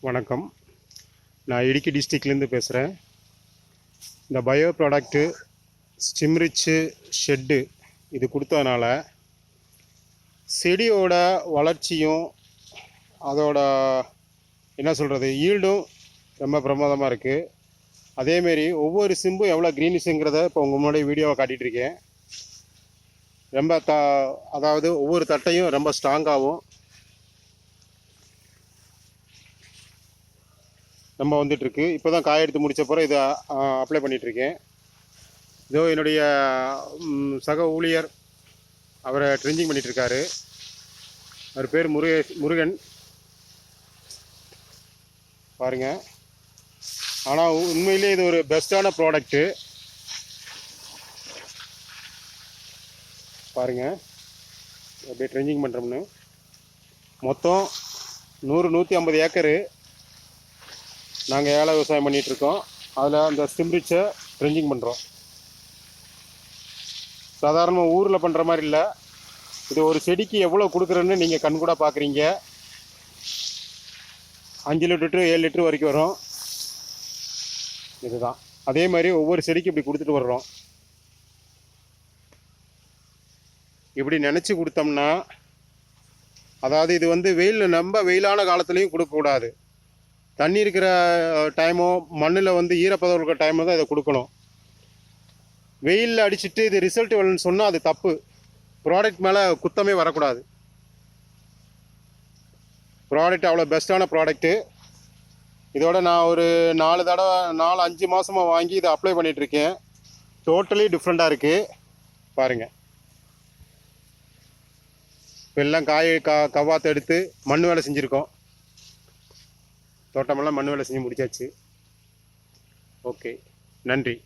வணக்கம். நான் இடுக்கி டிஸ்ட்ரிக்ட்லேருந்து பேசுகிறேன் இந்த பயோ ப்ராடக்ட்டு ஸ்டிம்ரிச்சு ஷெட்டு இது கொடுத்ததுனால செடியோட வளர்ச்சியும் அதோட என்ன சொல்கிறது ஈல்டும் ரொம்ப பிரமாதமாக இருக்குது அதேமாரி ஒவ்வொரு சிம்பும் எவ்வளோ க்ரீனிஷுங்கிறத இப்போ உங்கள் முன்னாடி வீடியோவை காட்டிகிட்ருக்கேன் ரொம்ப த அதாவது ஒவ்வொரு தட்டையும் ரொம்ப ஸ்ட்ராங்காகவும் நம்ம வந்துட்டுருக்கு. இப்போ தான் காய எடுத்து முடிச்ச பிறகு இதை அப்ளை பண்ணிகிட்ருக்கேன் இதோ என்னுடைய சக ஊழியர் அவரை ட்ரெஞ்சிங் பண்ணிகிட்ருக்காரு அவர் பேர் முருகே முருகன். பாருங்க. ஆனால் உண்மையிலே இது ஒரு பெஸ்ட்டான ப்ராடக்ட்டு பாருங்க. அப்படியே ட்ரெஞ்சிங் பண்ணுறோம்னு மொத்தம் நூறு நூற்றி ஐம்பது ஏக்கரு நாங்கள் ஏழை விவசாயம் பண்ணிகிட்ருக்கோம் அதில் அந்த ஸ்டிம்ரிச்சை ட்ரெஞ்சிங் பண்ணுறோம் சாதாரணமாக ஊரில் பண்ணுற மாதிரி இல்லை. இது ஒரு செடிக்கு எவ்வளோ கொடுக்குறேன்னு நீங்கள் கண்கூட பார்க்குறீங்க அஞ்சு லிட்டர் டு ஏழு லிட்டர் வரைக்கும் வரும். இதுதான். அதே மாதிரி ஒவ்வொரு செடிக்கு இப்படி கொடுத்துட்டு வர்றோம். இப்படி நினச்சி கொடுத்தோம்னா அதாவது இது வந்து வெயில் ரொம்ப வெயிலான காலத்துலேயும் கொடுக்கக்கூடாது. தண்ணி இருக்கிற டைமோ மண்ணில் வந்து ஈரப்பதம் இருக்கிற டைமோ தான் இதை கொடுக்கணும். வெயிலில் அடிச்சுட்டு இது ரிசல்ட் வரலன்னு சொன்னால் அது தப்பு. ப்ராடக்ட் மேலே குத்தமே வரக்கூடாது. ப்ராடக்ட் அவ்வளோ பெஸ்ட்டான ப்ராடக்ட்டு இதோட நான் ஒரு நாலு தடவை நாலு அஞ்சு மாதமாக வாங்கி இதை அப்ளை பண்ணிகிட்ருக்கேன் டோட்டலி டிஃப்ரெண்ட்டாக இருக்குது பாருங்கள் இப்போ எல்லாம் காய் க கவாத்து எடுத்து மண் வேலை செஞ்சுருக்கோம். தோட்டமெல்லாம் மண் வேலை செஞ்சு முடிச்சாச்சு. ஓகே. நன்றி.